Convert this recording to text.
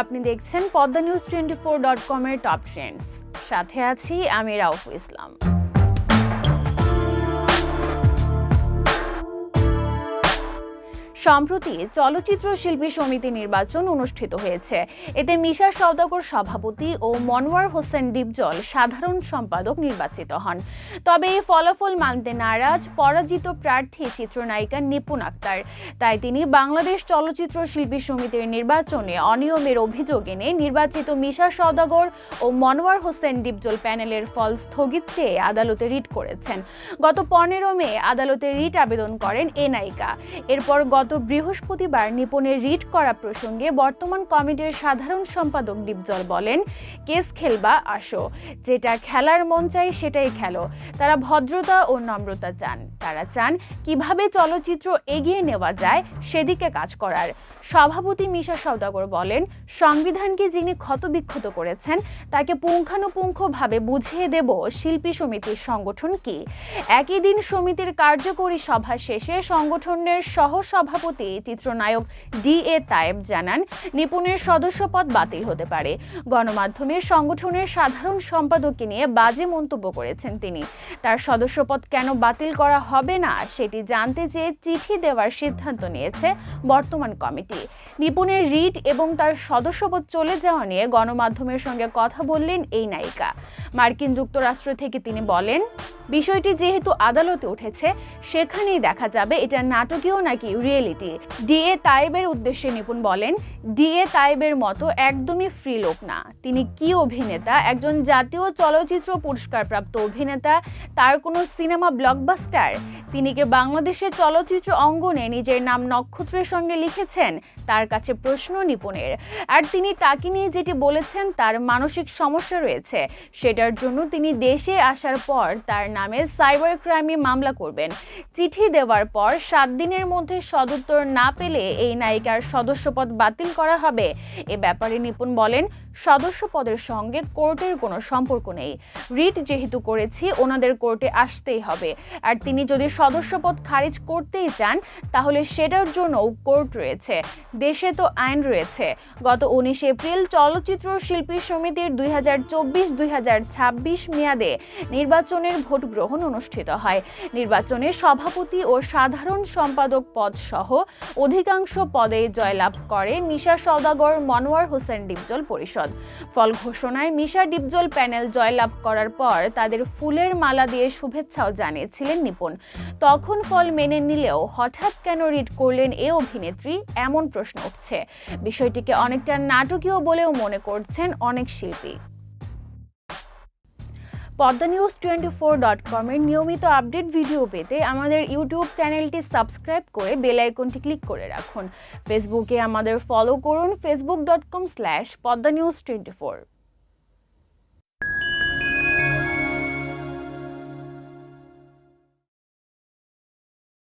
আপনি দেখছেন Padma news twenty four dot কমের টপ ট্রেন্ডস। সাথে আছি আমি রাউফ ইসলাম। সম্প্রতি চলচ্চিত্র শিল্পী সমিতি নির্বাচন অনুষ্ঠিত হয়েছে। এতে মিশা সওদাগর সভাপতি ও মনোয়ার হোসেন ডিপজল সাধারণ সম্পাদক নির্বাচিত হন। তবে এই ফলাফল মানতে নারাজ, পরাজিত প্রার্থী চিত্রনায়িকা নিপুণ আক্তার। তাই তিনি বাংলাদেশ চলচ্চিত্র শিল্পী সমিতির নির্বাচনে অনিয়মের অভিযোগ এনে নির্বাচিত মিশা সওদাগর ও মনোয়ার হোসেন ডিপজল প্যানেলের ফল স্থগিত চেয়ে আদালতে রিট করেছেন। গত পনেরো মে আদালতে রিট আবেদন করেন এ নায়িকা। এরপর গত বৃহস্পতিবার নিপুণের রিট করা প্রসঙ্গে বর্তমান কমিটির সাধারণ সম্পাদক দীপজল বলেন, কেস খেলবা আসো, যেটা খেলার মন চাই সেটাই খেলো। তারা ভদ্রতা ও নম্রতা চান। তারা চান কীভাবে চলচ্চিত্র এগিয়ে নেওয়া যায় সেদিকে কাজ করার। সভাপতি মিশা সওদাগর বলেন, সংবিধানকে যিনি ক্ষতবিক্ষত করেছেন, তাকে পুঙ্খানুপুঙ্খভাবে বুঝিয়ে দেব শিল্পী সমিতির সংগঠন কি। একই দিন সমিতির কার্যকরী সভা শেষে সংগঠনের সহ সভাপতি চিত্রনায়ক ডি এ তায়েব জানান, নিপুণের সদস্যপদ বাতিল হতে পারে। গণমাধ্যমের সংগঠনের সাধারণ সম্পাদককে নিয়ে বাজে মন্তব্য করেছেন তিনি। তার সদস্যপদ কেন বাতিল করা হবে না, সেটি জানতে চেয়ে চিঠি দেওয়ার সিদ্ধান্ত নিয়েছে বর্তমান কমিটি। নিপুণের রিট এবং তার সদস্যপদ চলে যাওয়া নিয়ে গণমাধ্যমের সঙ্গে কথা বললেন এই নায়িকা। মার্কিন যুক্তরাষ্ট্র থেকে তিনি বলেন, বিষয়টি যেহেতু আদালতে উঠেছে, সেখানেই দেখা যাবে, এটা নাটকীয় নাকি রিয়েলিটি? ডিএ তাইবের উদ্দেশ্যে নিপুণ বলেন ডিএ তাইবের মতো একদমই ফ্রি লোক না। তিনি কি অভিনেতা, একজন জাতীয় চলচ্চিত্র পুরস্কারপ্রাপ্ত অভিনেতা, তার কোনো সিনেমা ব্লকবাস্টার তিনি কি বাংলাদেশের চলচ্চিত্র অঙ্গনে নিজের নাম নক্ষত্রের সঙ্গে লিখেছেন? তার কাছে প্রশ্ন নিপুণের। আর তিনি তাকে নিয়ে যেটি বলেছেন, তার মানসিক সমস্যা রয়েছে। সেটার জন্য তিনি দেশে আসার পর তার নামে সাইবার ক্রাইমে মামলা করবেন। চিঠি দেওয়ার পর সাত দিনের মধ্যে সদুত্তর না পেলে এই নায়িকার সদস্যপদ বাতিল করা হবে। এ ব্যাপারে নিপুণ বলেন, সদস্যপদের সঙ্গে কোর্টের কোনো সম্পর্ক নেই। রিট যেহেতু করেছি, ওনাদের কোর্টে আসতেই হবে। আর তিনি যদি সদস্যপদ খারিজ করতেই চান, তাহলে সেটার জন্যও কোর্ট রয়েছে। দেশে তো আইন রয়েছে। গত উনিশ এপ্রিল চলচ্চিত্র শিল্পী সমিতির দুই হাজার চব্বিশ দুই হাজার ছাব্বিশ মেয়াদে নির্বাচনের ভোট গ্রহণ অনুষ্ঠিত হয়। নির্বাচনে সভাপতি ও সাধারণ সম্পাদক পদ সহ অধিকাংশ পদে জয়লাভ করে মিশা সওদাগর, মনোয়ার হোসেন ডিপজল পরিষদ। ফল ঘোষণায় মিশা ডিপজল প্যানেল জয়লাভ করার পর তাদের ফুলের মালা দিয়ে শুভেচ্ছাও জানিয়েছিলেন নিপুণ। তখন ফল মেনে নিলেও হঠাৎ কেন রিট করলেন এ অভিনেত্রী এমন প্রশ্ন উঠছে। বিষয়টিকে অনেকটা নাটকীয় বলেও মনে করছেন অনেক শিল্পী। Padma news twenty four dot কমের নিয়মিত আপডেট ভিডিও পেতে আমাদের ইউটিউব চ্যানেলটি সাবস্ক্রাইব করে বেল আইকনটি ক্লিক করে রাখুন। ফেসবুকে আমাদের ফলো করুন Facebook dot com slash Padma news twenty four.